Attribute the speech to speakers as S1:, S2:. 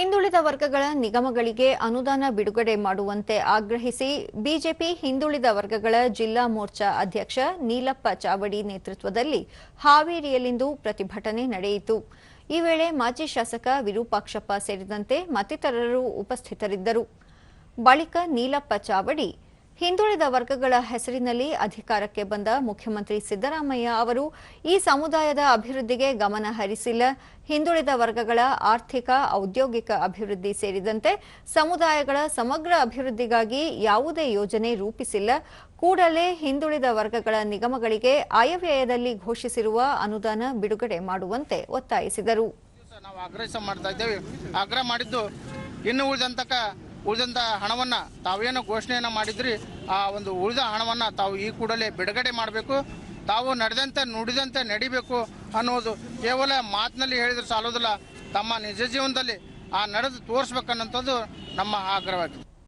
S1: ಹಿಂದುಳಿದ ವರ್ಗಗಳ ನಿಗಮಗಳಿಗೆ ಅನುದಾನ ಬಿಡುಗಡೆ ಮಾಡುವಂತೆ ಆಗ್ರಹಿಸಿ ಬಿಜೆಪಿ ಹಿಂದುಳಿದ ವರ್ಗಗಳ ಜಿಲ್ಲಾ ಮೋರ್ಚಾ ಅಧ್ಯಕ್ಷ ನೀಲಪ್ಪ ಚಾವಡಿ ನೇತೃತ್ವದಲ್ಲಿ ಹಾವೇರಿಯಲ್ಲಿಂದು ಪ್ರತಿಭಟನೆ ನಡೆಯಿತು. ಈ ವೇಳೆ ಮಾಜಿ ಶಾಸಕ ವಿರೂಪಾಕ್ಷಪ್ಪ ಸೇರಿದಂತೆ ಮತ್ತಿತರರು ಉಪಸ್ಥಿತರಿದ್ದರು. ಬಳಿಕ ನೀಲಪ್ಪ ಚಾವಡಿ ಹಿಂದುಳಿದ ವರ್ಗಗಳ ಹೆಸರಿನಲ್ಲಿ ಅಧಿಕಾರಕ್ಕೆ ಬಂದ ಮುಖ್ಯಮಂತ್ರಿ ಸಿದ್ದರಾಮಯ್ಯ ಅವರು ಈ ಸಮುದಾಯದ ಅಭಿವೃದ್ಧಿಗೆ ಗಮನ ಹರಿಸಿಲ್ಲ. ಹಿಂದುಳಿದ ವರ್ಗಗಳ ಆರ್ಥಿಕ, ಔದ್ಯೋಗಿಕ ಅಭಿವೃದ್ಧಿ ಸೇರಿದಂತೆ ಸಮುದಾಯಗಳ ಸಮಗ್ರ ಅಭಿವೃದ್ಧಿಗಾಗಿ ಯಾವುದೇ ಯೋಜನೆ ರೂಪಿಸಿಲ್ಲ. ಕೂಡಲೇ ಹಿಂದುಳಿದ ವರ್ಗಗಳ ನಿಗಮಗಳಿಗೆ ಆಯವ್ಯಯದಲ್ಲಿ ಘೋಷಿಸಿರುವ ಅನುದಾನ ಬಿಡುಗಡೆ ಮಾಡುವಂತೆ ಒತ್ತಾಯಿಸಿದರು.
S2: ನಾವು ಆಗ್ರಹ ಮಾಡ್ತಾ ಇದ್ದೇವೆ. ಆಗ್ರಹ ಮಾಡಿದ್ದು ಇನ್ನು ಉಳಿದಂತಕ ಉಳಿದಂತ ಹಣವನ್ನ ತಾವೇನು ಘೋಷಣೆಯನ್ನ ಮಾಡಿದ್ರಿ, ಆ ಒಂದು ಉಳಿದ ಹಣವನ್ನ ತಾವು ಈ ಕೂಡಲೇ ಬಿಡುಗಡೆ ಮಾಡಬೇಕು, ತಾವು ನಡೆದಂತೆ ನುಡಿದಂತೆ ನಡಿಬೇಕು ಅನ್ನೋದು ಕೇವಲ ಮಾತಿನಲ್ಲಿ ಹೇಳಿದ್ರೆ ಸಾಲೋದಿಲ್ಲ, ತಮ್ಮ ನಿಜ ಜೀವನದಲ್ಲಿ ಆ ನಡೆದು ತೋರಿಸ್ಬೇಕನ್ನೋಂಥದ್ದು ನಮ್ಮ ಆಗ್ರಹವಾಗಿದೆ.